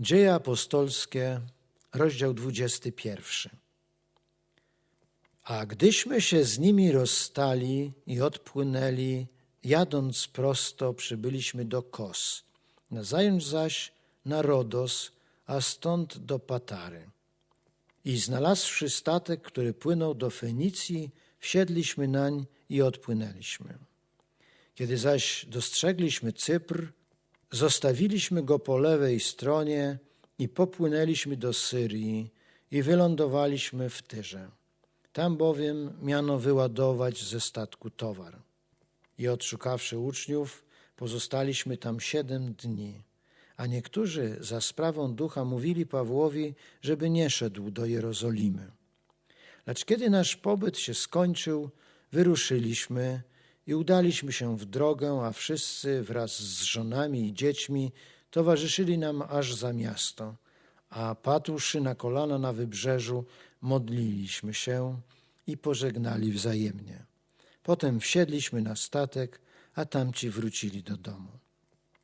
Dzieje apostolskie, rozdział 21. A gdyśmy się z nimi rozstali i odpłynęli, jadąc prosto, przybyliśmy do Kos, nazajutrz zaś na Rodos, a stąd do Patary. I znalazłszy statek, który płynął do Fenicji, wsiedliśmy nań i odpłynęliśmy. Kiedy zaś dostrzegliśmy Cypr, zostawiliśmy go po lewej stronie i popłynęliśmy do Syrii i wylądowaliśmy w Tyrze. Tam bowiem miano wyładować ze statku towar. I odszukawszy uczniów, pozostaliśmy tam siedem dni. A niektórzy za sprawą ducha mówili Pawłowi, żeby nie szedł do Jerozolimy. Lecz kiedy nasz pobyt się skończył, wyruszyliśmy i udaliśmy się w drogę, a wszyscy wraz z żonami i dziećmi towarzyszyli nam aż za miasto. A padłszy na kolana na wybrzeżu, modliliśmy się i pożegnali wzajemnie. Potem wsiedliśmy na statek, a tamci wrócili do domu.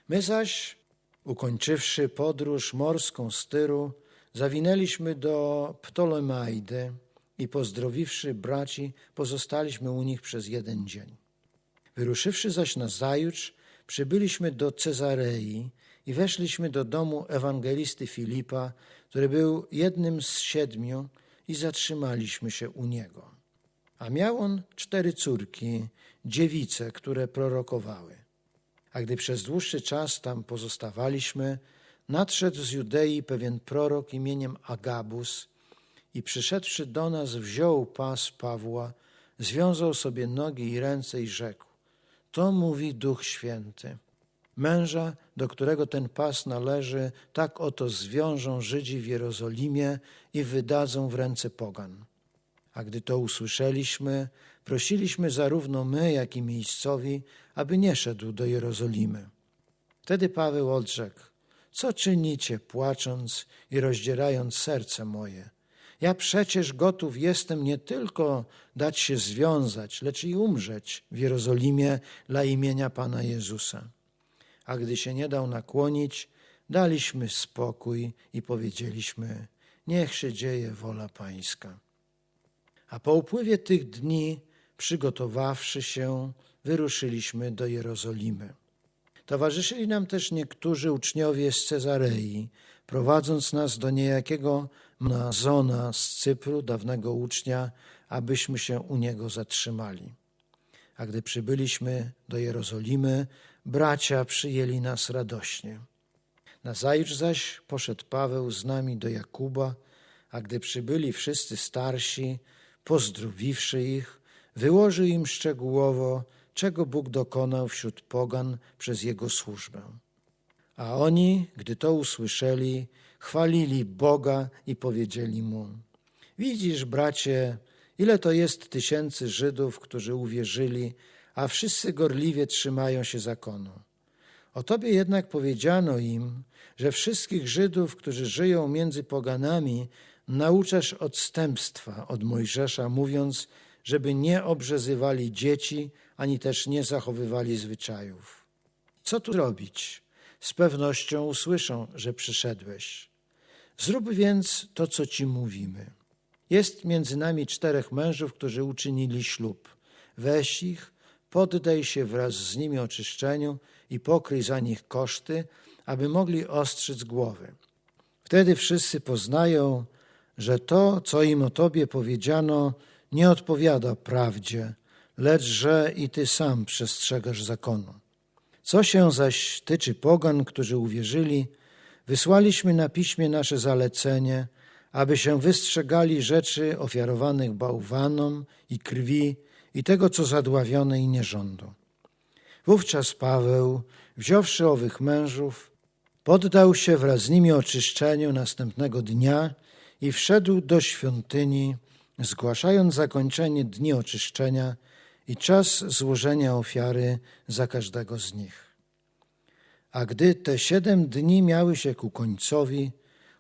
My zaś, ukończywszy podróż morską z Tyru, zawinęliśmy do Ptolemaidy i pozdrowiwszy braci, pozostaliśmy u nich przez jeden dzień. Wyruszywszy zaś na zajutrz, przybyliśmy do Cezarei i weszliśmy do domu ewangelisty Filipa, który był jednym z siedmiu i zatrzymaliśmy się u niego. A miał on cztery córki, dziewice, które prorokowały. A gdy przez dłuższy czas tam pozostawaliśmy, nadszedł z Judei pewien prorok imieniem Agabus i przyszedłszy do nas wziął pas Pawła, związał sobie nogi i ręce i rzekł, to mówi Duch Święty. Męża, do którego ten pas należy, tak oto zwiążą Żydzi w Jerozolimie i wydadzą w ręce pogan. A gdy to usłyszeliśmy, prosiliśmy zarówno my, jak i miejscowi, aby nie szedł do Jerozolimy. Wtedy Paweł odrzekł, co czynicie, płacząc i rozdzierając serce moje? Ja przecież gotów jestem nie tylko dać się związać, lecz i umrzeć w Jerozolimie dla imienia Pana Jezusa. A gdy się nie dał nakłonić, daliśmy spokój i powiedzieliśmy: Niech się dzieje wola Pańska. A po upływie tych dni, przygotowawszy się, wyruszyliśmy do Jerozolimy. Towarzyszyli nam też niektórzy uczniowie z Cezarei, prowadząc nas do niejakiego Mnazona z Cypru, dawnego ucznia, abyśmy się u niego zatrzymali. A gdy przybyliśmy do Jerozolimy, bracia przyjęli nas radośnie. Nazajutrz zaś poszedł Paweł z nami do Jakuba, a gdy przybyli wszyscy starsi, pozdrowiwszy ich, wyłożył im szczegółowo, czego Bóg dokonał wśród pogan przez jego służbę. A oni, gdy to usłyszeli, chwalili Boga i powiedzieli mu: Widzisz, bracie, ile to jest tysięcy Żydów, którzy uwierzyli, a wszyscy gorliwie trzymają się zakonu. O tobie jednak powiedziano im, że wszystkich Żydów, którzy żyją między poganami, nauczasz odstępstwa od Mojżesza, mówiąc, żeby nie obrzezywali dzieci, ani też nie zachowywali zwyczajów. Co tu robić? Z pewnością usłyszą, że przyszedłeś. Zrób więc to, co ci mówimy. Jest między nami czterech mężów, którzy uczynili ślub. Weź ich, poddaj się wraz z nimi oczyszczeniu i pokryj za nich koszty, aby mogli ostrzyc głowy. Wtedy wszyscy poznają, że to, co im o Tobie powiedziano, nie odpowiada prawdzie, lecz że i Ty sam przestrzegasz zakonu. Co się zaś tyczy pogan, którzy uwierzyli, wysłaliśmy na piśmie nasze zalecenie, aby się wystrzegali rzeczy ofiarowanych bałwanom i krwi i tego, co zadławione i nierządu. Wówczas Paweł, wziąwszy owych mężów, poddał się wraz z nimi oczyszczeniu następnego dnia i wszedł do świątyni, zgłaszając zakończenie dni oczyszczenia i czas złożenia ofiary za każdego z nich. A gdy te siedem dni miały się ku końcowi,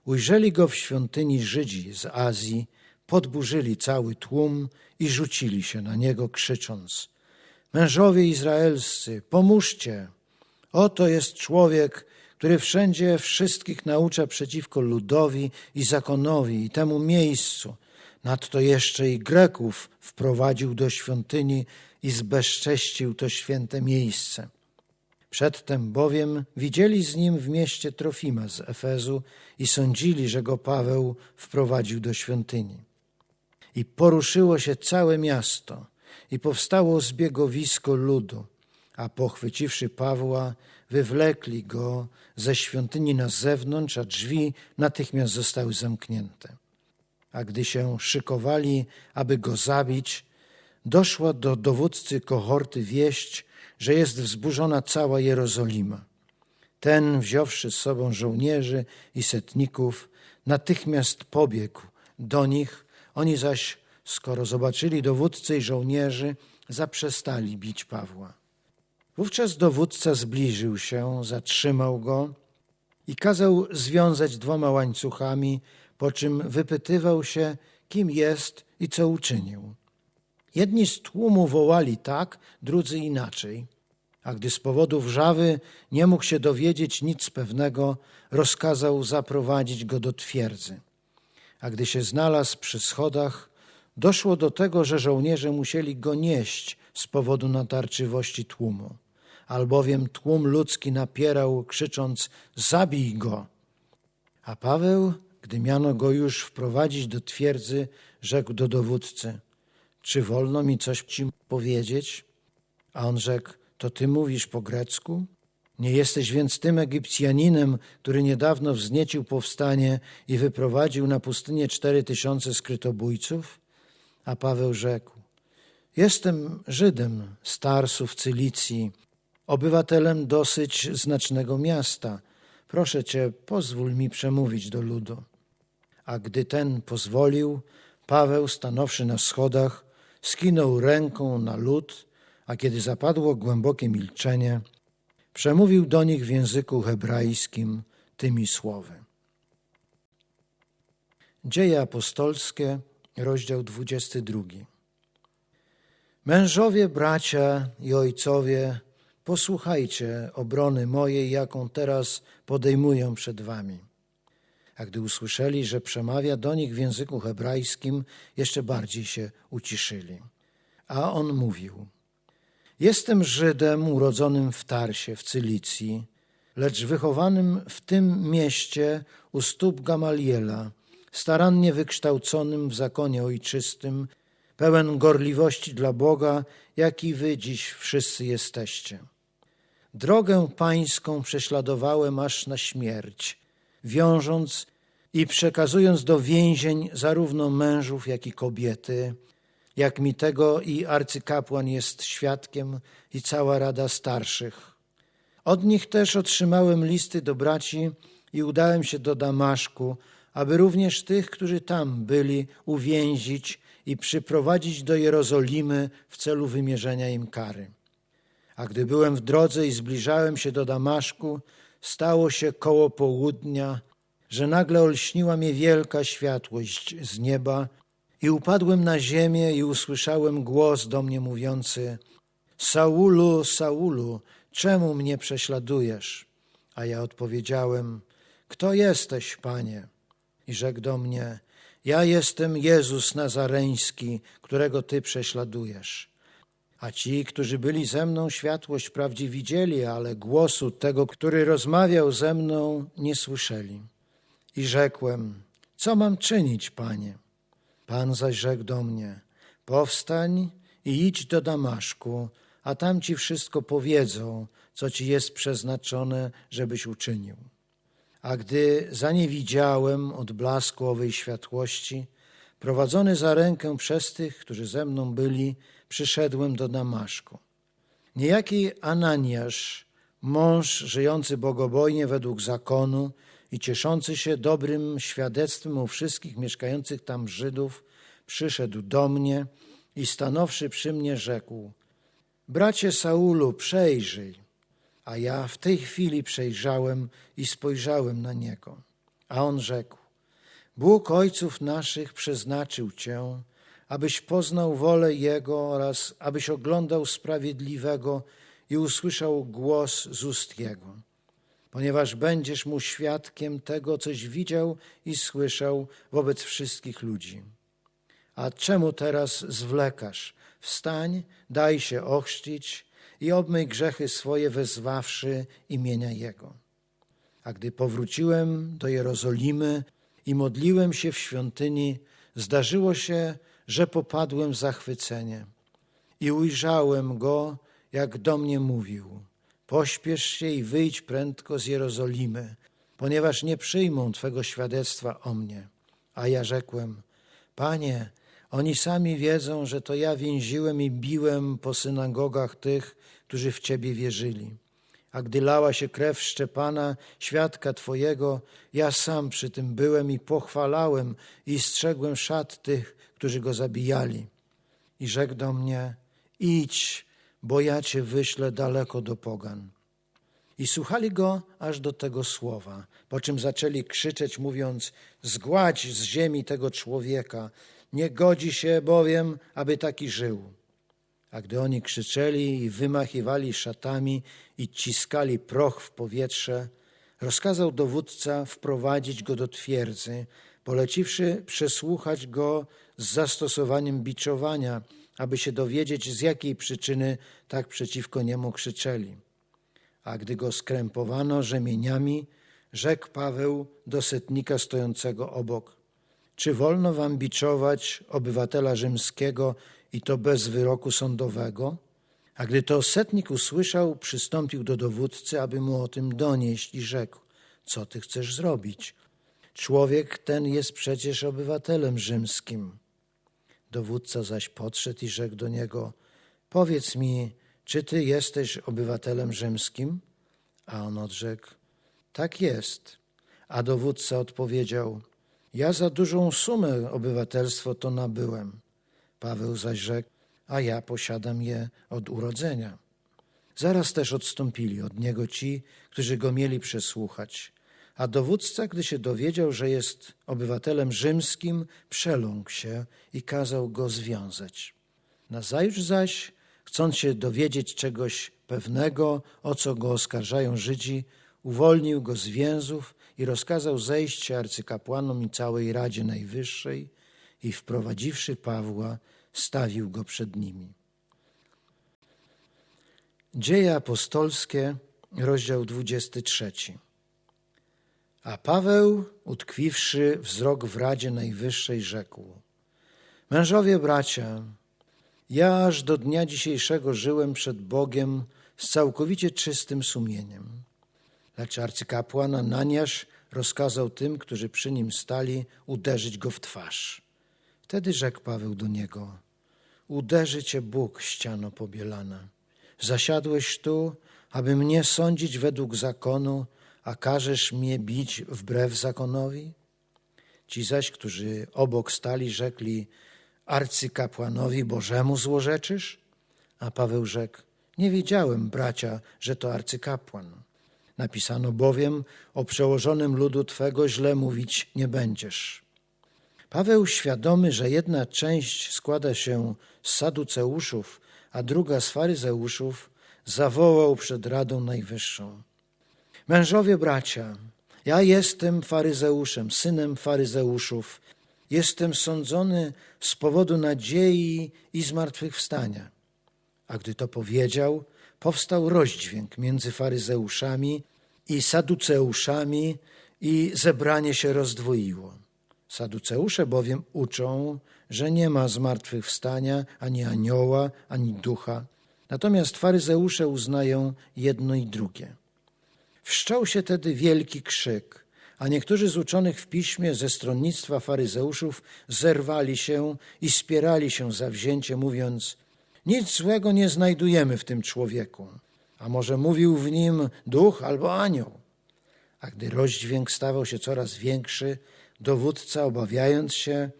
ujrzeli go w świątyni Żydzi z Azji, podburzyli cały tłum i rzucili się na niego, krzycząc: Mężowie izraelscy, pomóżcie! Oto jest człowiek, który wszędzie wszystkich naucza przeciwko ludowi i zakonowi i temu miejscu. Nadto jeszcze i Greków wprowadził do świątyni i zbezcześcił to święte miejsce. Przedtem bowiem widzieli z nim w mieście Trofima z Efezu i sądzili, że go Paweł wprowadził do świątyni. I poruszyło się całe miasto i powstało zbiegowisko ludu, a pochwyciwszy Pawła, wywlekli go ze świątyni na zewnątrz, a drzwi natychmiast zostały zamknięte. A gdy się szykowali, aby go zabić, doszła do dowódcy kohorty wieść, że jest wzburzona cała Jerozolima. Ten, wziąwszy z sobą żołnierzy i setników, natychmiast pobiegł do nich, oni zaś, skoro zobaczyli dowódcę i żołnierzy, zaprzestali bić Pawła. Wówczas dowódca zbliżył się, zatrzymał go i kazał związać dwoma łańcuchami, po czym wypytywał się, kim jest i co uczynił. Jedni z tłumu wołali tak, drudzy inaczej. A gdy z powodu wrzawy nie mógł się dowiedzieć nic pewnego, rozkazał zaprowadzić go do twierdzy. A gdy się znalazł przy schodach, doszło do tego, że żołnierze musieli go nieść z powodu natarczywości tłumu. Albowiem tłum ludzki napierał, krzycząc: Zabij go! A Paweł, gdy miano go już wprowadzić do twierdzy, rzekł do dowódcy: Czy wolno mi coś ci powiedzieć? A on rzekł: To ty mówisz po grecku? Nie jesteś więc tym Egipcjaninem, który niedawno wzniecił powstanie i wyprowadził na pustynię cztery tysiące skrytobójców? A Paweł rzekł: Jestem Żydem z Tarsu w Cylicji, obywatelem dosyć znacznego miasta. Proszę cię, pozwól mi przemówić do ludu. A gdy ten pozwolił, Paweł, stanowszy na schodach, skinął ręką na lud, a kiedy zapadło głębokie milczenie, przemówił do nich w języku hebrajskim tymi słowy. Dzieje apostolskie, rozdział 22. Mężowie, bracia i ojcowie, posłuchajcie obrony mojej, jaką teraz podejmuję przed wami. A gdy usłyszeli, że przemawia do nich w języku hebrajskim, jeszcze bardziej się uciszyli. A on mówił: Jestem Żydem urodzonym w Tarsie, w Cylicji, lecz wychowanym w tym mieście u stóp Gamaliela, starannie wykształconym w zakonie ojczystym, pełen gorliwości dla Boga, jaki wy dziś wszyscy jesteście. Drogę pańską prześladowałem aż na śmierć, wiążąc i przekazując do więzień zarówno mężów, jak i kobiety, jak mi tego i arcykapłan jest świadkiem i cała rada starszych. Od nich też otrzymałem listy do braci i udałem się do Damaszku, aby również tych, którzy tam byli, uwięzić i przyprowadzić do Jerozolimy w celu wymierzenia im kary. A gdy byłem w drodze i zbliżałem się do Damaszku, stało się koło południa, że nagle olśniła mnie wielka światłość z nieba i upadłem na ziemię i usłyszałem głos do mnie mówiący Saulu, Saulu, czemu mnie prześladujesz? A ja odpowiedziałem, kto jesteś, Panie? I rzekł do mnie, ja jestem Jezus Nazareński, którego Ty prześladujesz. A ci, którzy byli ze mną, światłość wprawdzie widzieli, ale głosu tego, który rozmawiał ze mną, nie słyszeli. I rzekłem, co mam czynić, Panie? Pan zaś rzekł do mnie, powstań i idź do Damaszku, a tam ci wszystko powiedzą, co ci jest przeznaczone, żebyś uczynił. A gdy zaniewidziałem od blasku owej światłości, prowadzony za rękę przez tych, którzy ze mną byli, przyszedłem do Damaszku. Niejaki Ananiasz, mąż żyjący bogobojnie według zakonu i cieszący się dobrym świadectwem u wszystkich mieszkających tam Żydów, przyszedł do mnie i stanowszy przy mnie rzekł: Bracie Saulu, przejrzyj. A ja w tej chwili przejrzałem i spojrzałem na niego. A on rzekł: Bóg ojców naszych przeznaczył cię, abyś poznał wolę Jego oraz abyś oglądał sprawiedliwego i usłyszał głos z ust Jego. ponieważ będziesz mu świadkiem tego, coś widział i słyszał wobec wszystkich ludzi. A czemu teraz zwlekasz? Wstań, daj się ochrzcić i obmyj grzechy swoje, wezwawszy imienia Jego. A gdy powróciłem do Jerozolimy i modliłem się w świątyni, zdarzyło się, że popadłem w zachwycenie i ujrzałem Go, jak do mnie mówił. Pośpiesz się i wyjdź prędko z Jerozolimy, ponieważ nie przyjmą Twego świadectwa o mnie. A ja rzekłem, Panie, oni sami wiedzą, że to ja więziłem i biłem po synagogach tych, którzy w Ciebie wierzyli. A gdy lała się krew Szczepana, świadka Twojego, ja sam przy tym byłem i pochwalałem i strzegłem szat tych, którzy go zabijali. I rzekł do mnie, idź, bo ja Cię wyślę daleko do pogan. I słuchali go aż do tego słowa, po czym zaczęli krzyczeć, mówiąc, zgładź z ziemi tego człowieka, nie godzi się bowiem, aby taki żył. A gdy oni krzyczeli i wymachiwali szatami i ciskali proch w powietrze, rozkazał dowódca wprowadzić go do twierdzy, poleciwszy przesłuchać go z zastosowaniem biczowania, aby się dowiedzieć, z jakiej przyczyny tak przeciwko niemu krzyczeli. A gdy go skrępowano rzemieniami, rzekł Paweł do setnika stojącego obok: Czy wolno wam biczować obywatela rzymskiego i to bez wyroku sądowego? A gdy to setnik usłyszał, przystąpił do dowódcy, aby mu o tym donieść i rzekł: Co ty chcesz zrobić? Człowiek ten jest przecież obywatelem rzymskim. Dowódca zaś podszedł i rzekł do niego: Powiedz mi, czy ty jesteś obywatelem rzymskim? A on odrzekł: Tak jest. A dowódca odpowiedział: Ja za dużą sumę obywatelstwo to nabyłem. Paweł zaś rzekł: A ja posiadam je od urodzenia. Zaraz też odstąpili od niego ci, którzy go mieli przesłuchać. A dowódca, gdy się dowiedział, że jest obywatelem rzymskim, przeląkł się i kazał go związać. Nazajutrz zaś, chcąc się dowiedzieć czegoś pewnego, o co go oskarżają Żydzi, uwolnił go z więzów i rozkazał zejść się arcykapłanom i całej Radzie Najwyższej i wprowadziwszy Pawła, stawił go przed nimi. Dzieje apostolskie, rozdział 23. A Paweł, utkwiwszy wzrok w Radzie Najwyższej, rzekł: Mężowie bracia, ja aż do dnia dzisiejszego żyłem przed Bogiem z całkowicie czystym sumieniem. Lecz arcykapłan Ananiasz rozkazał tym, którzy przy nim stali, uderzyć go w twarz. Wtedy rzekł Paweł do niego: Uderzy cię Bóg, ściano pobielana. Zasiadłeś tu, aby mnie sądzić według zakonu, a każesz mnie bić wbrew zakonowi? Ci zaś, którzy obok stali, rzekli, arcykapłanowi Bożemu złorzeczysz? A Paweł rzekł, nie wiedziałem, bracia, że to arcykapłan. Napisano bowiem, o przełożonym ludu Twego źle mówić nie będziesz. Paweł, świadomy, że jedna część składa się z saduceuszów, a druga z faryzeuszów, zawołał przed Radą Najwyższą. Mężowie bracia, ja jestem faryzeuszem, synem faryzeuszów. Jestem sądzony z powodu nadziei i zmartwychwstania. A gdy to powiedział, powstał rozdźwięk między faryzeuszami i saduceuszami i zebranie się rozdwoiło. Saduceusze bowiem uczą, że nie ma zmartwychwstania ani anioła, ani ducha. Natomiast faryzeusze uznają jedno i drugie. Wszczął się tedy wielki krzyk, a niektórzy z uczonych w piśmie ze stronnictwa faryzeuszów zerwali się i spierali się zawzięcie, mówiąc: Nic złego nie znajdujemy w tym człowieku, a może mówił w nim duch albo anioł. A gdy rozdźwięk stawał się coraz większy, dowódca, obawiając się,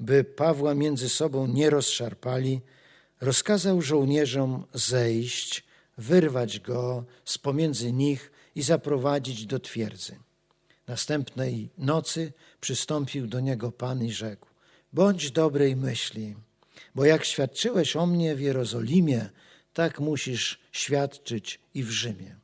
by Pawła między sobą nie rozszarpali, rozkazał żołnierzom zejść, wyrwać go z pomiędzy nich i zaprowadzić do twierdzy. Następnej nocy przystąpił do niego Pan i rzekł: Bądź dobrej myśli, bo jak świadczyłeś o mnie w Jerozolimie, tak musisz świadczyć i w Rzymie.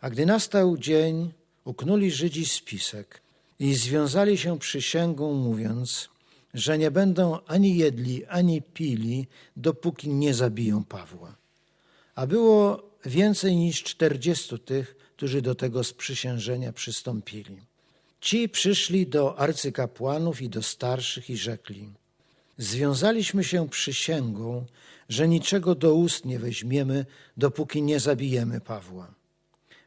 A gdy nastał dzień, uknuli Żydzi spisek i związali się przysięgą, mówiąc, że nie będą ani jedli, ani pili, dopóki nie zabiją Pawła. A było więcej niż czterdziestu tych, którzy do tego sprzysiężenia przystąpili. Ci przyszli do arcykapłanów i do starszych i rzekli: Związaliśmy się przysięgą, że niczego do ust nie weźmiemy, dopóki nie zabijemy Pawła.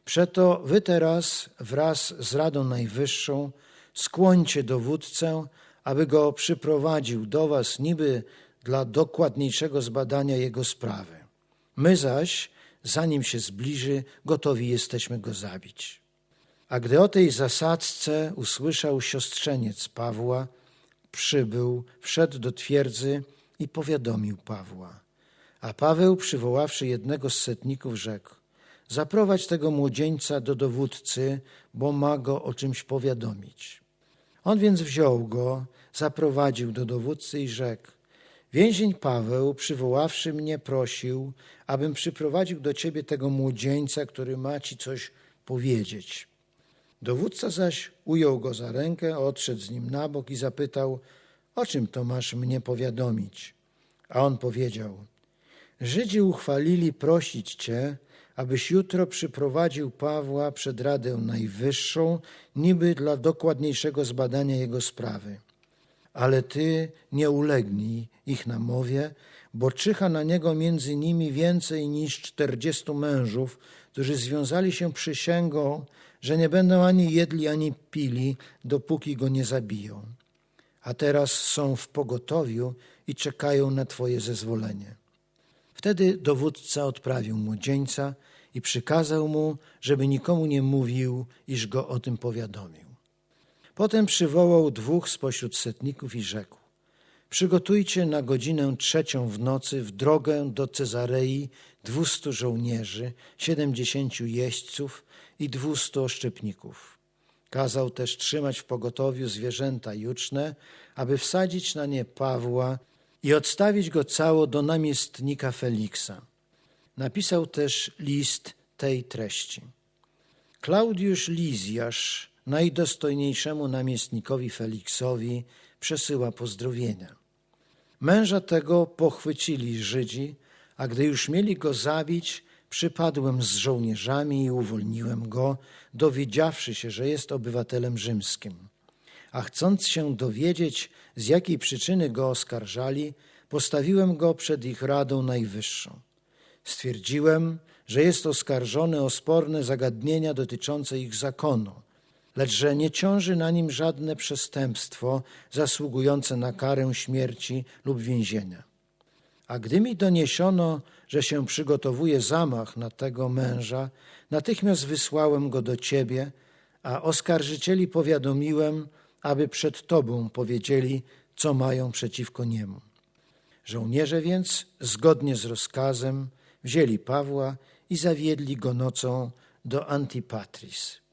Przeto wy teraz wraz z Radą Najwyższą skłońcie dowódcę, aby go przyprowadził do was niby dla dokładniejszego zbadania jego sprawy. My zaś, zanim się zbliży, gotowi jesteśmy go zabić. A gdy o tej zasadzce usłyszał siostrzeniec Pawła, przybył, wszedł do twierdzy i powiadomił Pawła. A Paweł, przywoławszy jednego z setników, rzekł: Zaprowadź tego młodzieńca do dowódcy, bo ma go o czymś powiadomić. On więc wziął go, zaprowadził do dowódcy i rzekł: Więzień Paweł, przywoławszy mnie, prosił, abym przyprowadził do ciebie tego młodzieńca, który ma ci coś powiedzieć. Dowódca zaś ujął go za rękę, odszedł z nim na bok i zapytał: O czym to masz mnie powiadomić? A on powiedział: Żydzi uchwalili prosić cię, abyś jutro przyprowadził Pawła przed Radę Najwyższą, niby dla dokładniejszego zbadania jego sprawy. Ale ty nie ulegnij ich namowie, bo czyha na niego między nimi więcej niż czterdziestu mężów, którzy związali się przysięgą, że nie będą ani jedli, ani pili, dopóki go nie zabiją. A teraz są w pogotowiu i czekają na Twoje zezwolenie. Wtedy dowódca odprawił młodzieńca i przykazał mu, żeby nikomu nie mówił, iż go o tym powiadomił. Potem przywołał dwóch spośród setników i rzekł: Przygotujcie na godzinę trzecią w nocy w drogę do Cezarei dwustu żołnierzy, siedemdziesięciu jeźdźców i dwustu oszczepników. Kazał też trzymać w pogotowiu zwierzęta juczne, aby wsadzić na nie Pawła i odstawić go cało do namiestnika Feliksa. Napisał też list tej treści. Klaudiusz Lizjasz, najdostojniejszemu namiestnikowi Feliksowi, przesyła pozdrowienia. Męża tego pochwycili Żydzi, a gdy już mieli go zabić, przypadłem z żołnierzami i uwolniłem go, dowiedziawszy się, że jest obywatelem rzymskim. A chcąc się dowiedzieć, z jakiej przyczyny go oskarżali, postawiłem go przed ich Radą Najwyższą. Stwierdziłem, że jest oskarżony o sporne zagadnienia dotyczące ich zakonu, lecz że nie ciąży na nim żadne przestępstwo zasługujące na karę śmierci lub więzienia. A gdy mi doniesiono, że się przygotowuje zamach na tego męża, natychmiast wysłałem go do ciebie, a oskarżycieli powiadomiłem, aby przed tobą powiedzieli, co mają przeciwko niemu. Żołnierze więc, zgodnie z rozkazem, wzięli Pawła i zawiedli go nocą do Antipatris.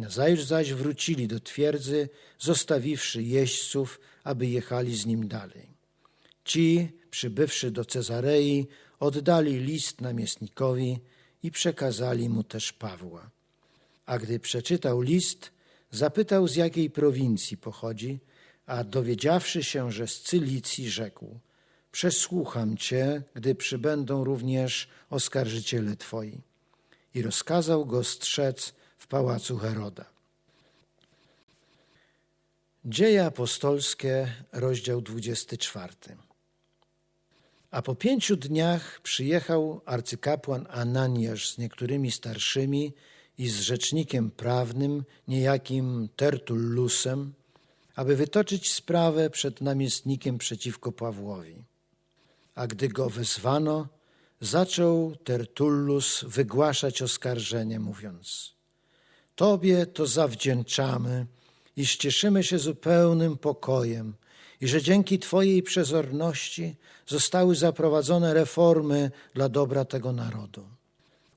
Nazajutrz zaś wrócili do twierdzy, zostawiwszy jeźdźców, aby jechali z nim dalej. Ci, przybywszy do Cezarei, oddali list namiestnikowi i przekazali mu też Pawła. A gdy przeczytał list, zapytał z jakiej prowincji pochodzi, a dowiedziawszy się, że z Cylicji, rzekł – przesłucham cię, gdy przybędą również oskarżyciele twoi. I rozkazał go strzec w pałacu Heroda. Dzieje apostolskie, rozdział 24. A po pięciu dniach przyjechał arcykapłan Ananiasz z niektórymi starszymi i z rzecznikiem prawnym, niejakim Tertullusem, aby wytoczyć sprawę przed namiestnikiem przeciwko Pawłowi. A gdy go wezwano, zaczął Tertullus wygłaszać oskarżenie, mówiąc: Tobie to zawdzięczamy, iż cieszymy się zupełnym pokojem i że dzięki Twojej przezorności zostały zaprowadzone reformy dla dobra tego narodu.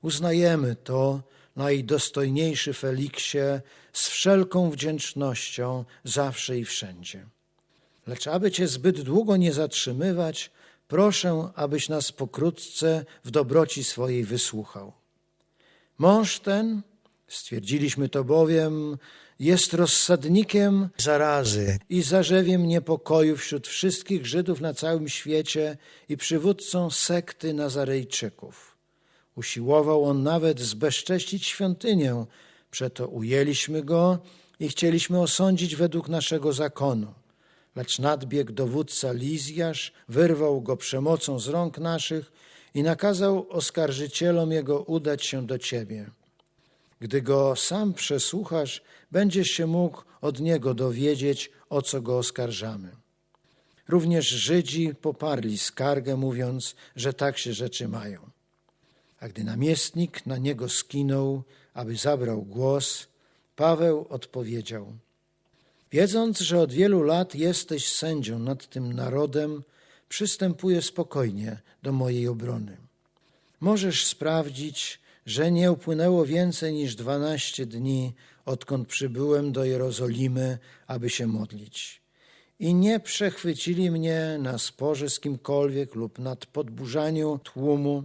Uznajemy to, najdostojniejszy Feliksie, z wszelką wdzięcznością zawsze i wszędzie. Lecz aby Cię zbyt długo nie zatrzymywać, proszę, abyś nas pokrótce w dobroci swojej wysłuchał. Mąż ten, Stwierdziliśmy to bowiem, jest rozsadnikiem zarazy i zarzewiem niepokoju wśród wszystkich Żydów na całym świecie i przywódcą sekty Nazarejczyków. Usiłował on nawet zbezcześcić świątynię, przeto ujęliśmy go i chcieliśmy osądzić według naszego zakonu. Lecz nadbiegł dowódca Lizjasz, wyrwał go przemocą z rąk naszych i nakazał oskarżycielom jego udać się do ciebie. Gdy go sam przesłuchasz, będziesz się mógł od niego dowiedzieć, o co go oskarżamy. Również Żydzi poparli skargę, mówiąc, że tak się rzeczy mają. A gdy namiestnik na niego skinął, aby zabrał głos, Paweł odpowiedział: Wiedząc, że od wielu lat jesteś sędzią nad tym narodem, przystępuję spokojnie do mojej obrony. Możesz sprawdzić, że nie upłynęło więcej niż dwanaście dni, odkąd przybyłem do Jerozolimy, aby się modlić. I nie przechwycili mnie na sporze z kimkolwiek lub nad podburzaniu tłumu,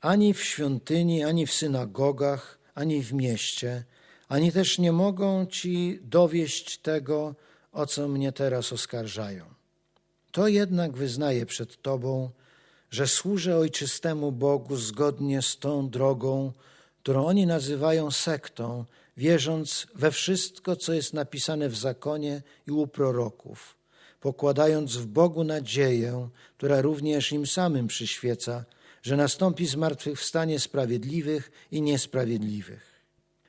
ani w świątyni, ani w synagogach, ani w mieście, ani też nie mogą ci dowieść tego, o co mnie teraz oskarżają. To jednak wyznaję przed Tobą, że służę ojczystemu Bogu zgodnie z tą drogą, którą oni nazywają sektą, wierząc we wszystko, co jest napisane w zakonie i u proroków, pokładając w Bogu nadzieję, która również im samym przyświeca, że nastąpi zmartwychwstanie sprawiedliwych i niesprawiedliwych.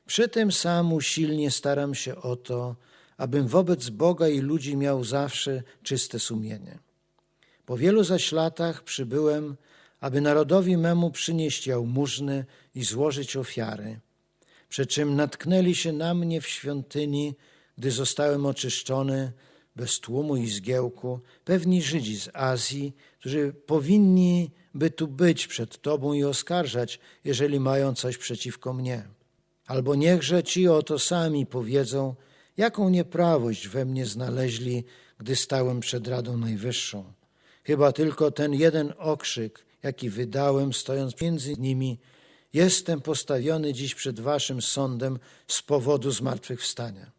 Przy tym sam usilnie staram się o to, abym wobec Boga i ludzi miał zawsze czyste sumienie. Po wielu zaś latach przybyłem, aby narodowi memu przynieść jałmużny i złożyć ofiary, przy czym natknęli się na mnie w świątyni, gdy zostałem oczyszczony bez tłumu i zgiełku, pewni Żydzi z Azji, którzy powinni by tu być przed Tobą i oskarżać, jeżeli mają coś przeciwko mnie. Albo niechże ci oto sami powiedzą, jaką nieprawość we mnie znaleźli, gdy stałem przed Radą Najwyższą. Chyba tylko ten jeden okrzyk, jaki wydałem, stojąc między nimi, jestem postawiony dziś przed waszym sądem z powodu zmartwychwstania.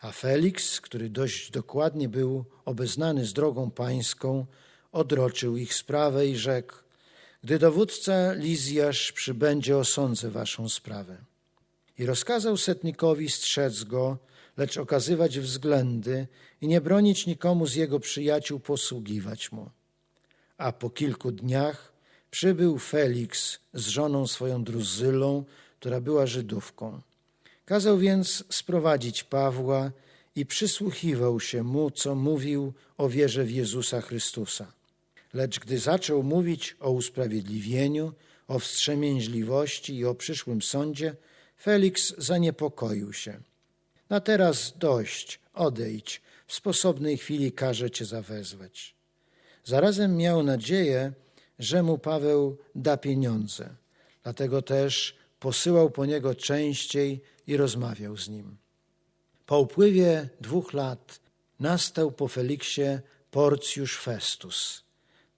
A Felix, który dość dokładnie był obeznany z drogą pańską, odroczył ich sprawę i rzekł, gdy dowódca Lizjasz przybędzie, osądzę waszą sprawę. I rozkazał setnikowi strzec go, lecz okazywać względy i nie bronić nikomu z jego przyjaciół posługiwać mu. A po kilku dniach przybył Felix z żoną swoją Druzylą, która była Żydówką. Kazał więc sprowadzić Pawła i przysłuchiwał się mu, co mówił o wierze w Jezusa Chrystusa. Lecz gdy zaczął mówić o usprawiedliwieniu, o wstrzemięźliwości i o przyszłym sądzie, Felix zaniepokoił się. Na teraz dość, odejdź, w sposobnej chwili każe cię zawezwać. Zarazem miał nadzieję, że mu Paweł da pieniądze, dlatego też posyłał po niego częściej i rozmawiał z nim. Po upływie dwóch lat nastał po Feliksie Porcjusz Festus.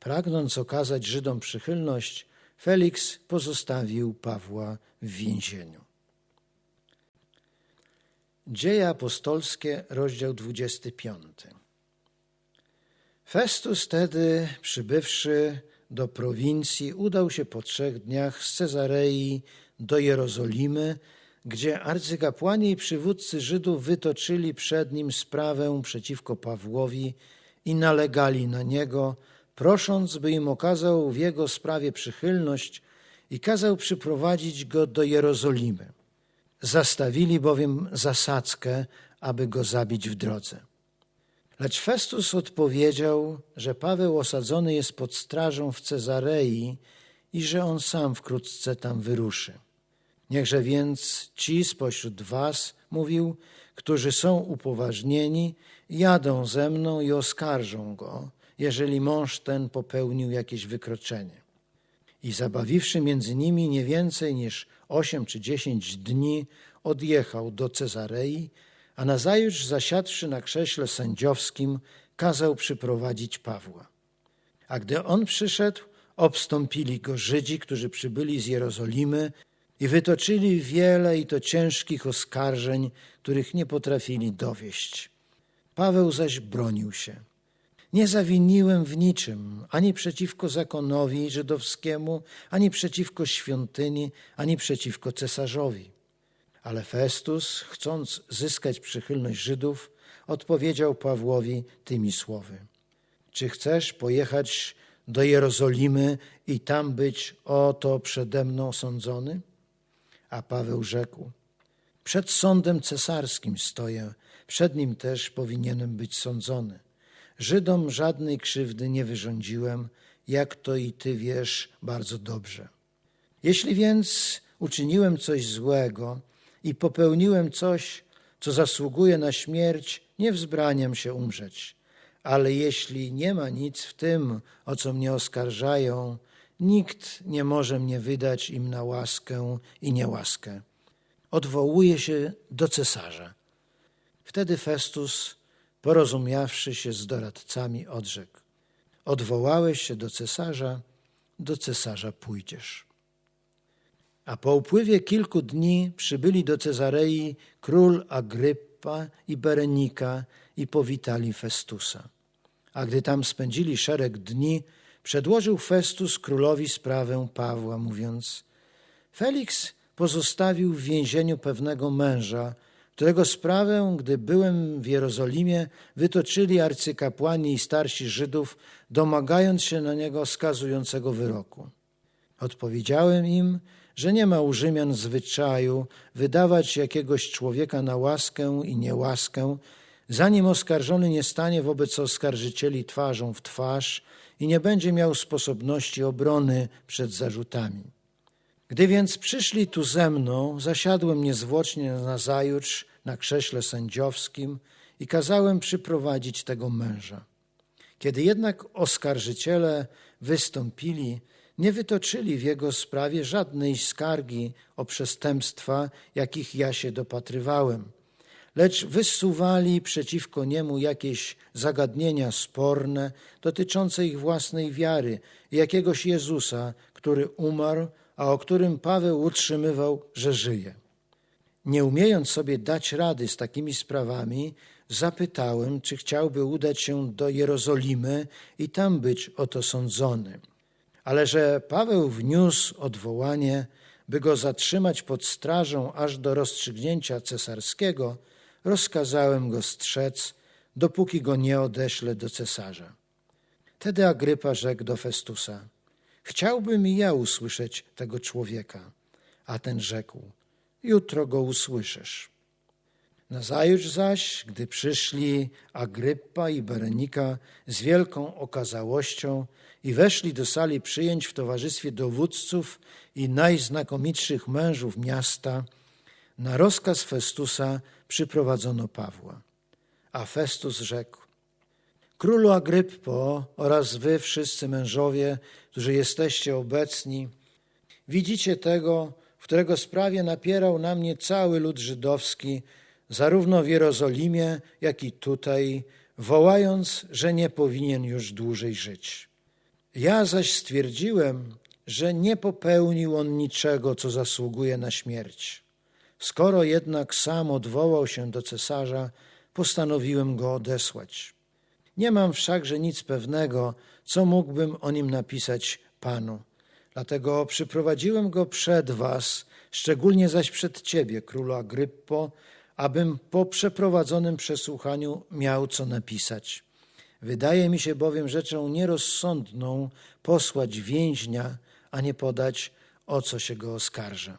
Pragnąc okazać Żydom przychylność, Feliks pozostawił Pawła w więzieniu. Dzieje apostolskie, rozdział 25. Festus tedy, przybywszy do prowincji, udał się po trzech dniach z Cezarei do Jerozolimy, gdzie arcykapłani i przywódcy Żydów wytoczyli przed nim sprawę przeciwko Pawłowi i nalegali na niego, prosząc, by im okazał w jego sprawie przychylność i kazał przyprowadzić go do Jerozolimy. Zastawili bowiem zasadzkę, aby go zabić w drodze. Lecz Festus odpowiedział, że Paweł osadzony jest pod strażą w Cezarei i że on sam wkrótce tam wyruszy. Niechże więc ci spośród was, mówił, którzy są upoważnieni, jadą ze mną i oskarżą go, jeżeli mąż ten popełnił jakieś wykroczenie. I zabawiwszy między nimi nie więcej niż osiem czy dziesięć dni, odjechał do Cezarei, a nazajutrz zasiadłszy na krześle sędziowskim, kazał przyprowadzić Pawła. A gdy on przyszedł, obstąpili go Żydzi, którzy przybyli z Jerozolimy i wytoczyli wiele i to ciężkich oskarżeń, których nie potrafili dowieść. Paweł zaś bronił się. Nie zawiniłem w niczym, ani przeciwko zakonowi żydowskiemu, ani przeciwko świątyni, ani przeciwko cesarzowi. Ale Festus, chcąc zyskać przychylność Żydów, odpowiedział Pawłowi tymi słowy: Czy chcesz pojechać do Jerozolimy i tam być oto przede mną sądzony? A Paweł rzekł: Przed sądem cesarskim stoję, przed nim też powinienem być sądzony. Żydom żadnej krzywdy nie wyrządziłem, jak to i ty wiesz bardzo dobrze. Jeśli więc uczyniłem coś złego i popełniłem coś, co zasługuje na śmierć, nie wzbraniam się umrzeć. Ale jeśli nie ma nic w tym, o co mnie oskarżają, nikt nie może mnie wydać im na łaskę i niełaskę. Odwołuję się do cesarza. Wtedy Festus, porozumiawszy się z doradcami, odrzekł: Odwołałeś się do cesarza, do cesarza pójdziesz. A po upływie kilku dni przybyli do Cezarei król Agryppa i Berenika i powitali Festusa. A gdy tam spędzili szereg dni, przedłożył Festus królowi sprawę Pawła, mówiąc: Felix pozostawił w więzieniu pewnego męża, którego sprawę, gdy byłem w Jerozolimie, wytoczyli arcykapłani i starsi Żydów, domagając się na niego skazującego wyroku. Odpowiedziałem im, że nie ma u Rzymian zwyczaju wydawać jakiegoś człowieka na łaskę i niełaskę, zanim oskarżony nie stanie wobec oskarżycieli twarzą w twarz i nie będzie miał sposobności obrony przed zarzutami. Gdy więc przyszli tu ze mną, zasiadłem niezwłocznie na zajutrz na krześle sędziowskim i kazałem przyprowadzić tego męża. Kiedy jednak oskarżyciele wystąpili, nie wytoczyli w jego sprawie żadnej skargi o przestępstwa, jakich ja się dopatrywałem, lecz wysuwali przeciwko niemu jakieś zagadnienia sporne dotyczące ich własnej wiary i jakiegoś Jezusa, który umarł, a o którym Paweł utrzymywał, że żyje. Nie umiejąc sobie dać rady z takimi sprawami, zapytałem, czy chciałby udać się do Jerozolimy i tam być oto sądzony. Ale że Paweł wniósł odwołanie, by go zatrzymać pod strażą aż do rozstrzygnięcia cesarskiego, rozkazałem go strzec, dopóki go nie odeślę do cesarza. Wtedy Agrypa rzekł do Festusa: Chciałbym i ja usłyszeć tego człowieka. A ten rzekł: Jutro go usłyszysz. Nazajutrz zaś, gdy przyszli Agrypa i Berenika z wielką okazałością i weszli do sali przyjęć w towarzystwie dowódców i najznakomitszych mężów miasta, na rozkaz Festusa przyprowadzono Pawła. A Festus rzekł: Królu Agryppo oraz wy wszyscy mężowie, którzy jesteście obecni, widzicie tego, w którego sprawie napierał na mnie cały lud żydowski, zarówno w Jerozolimie, jak i tutaj, wołając, że nie powinien już dłużej żyć. Ja zaś stwierdziłem, że nie popełnił on niczego, co zasługuje na śmierć. Skoro jednak sam odwołał się do cesarza, postanowiłem go odesłać. Nie mam wszakże nic pewnego, co mógłbym o nim napisać panu. Dlatego przyprowadziłem go przed was, szczególnie zaś przed ciebie, królu Agryppo, abym po przeprowadzonym przesłuchaniu miał co napisać. Wydaje mi się bowiem rzeczą nierozsądną posłać więźnia, a nie podać, o co się go oskarża.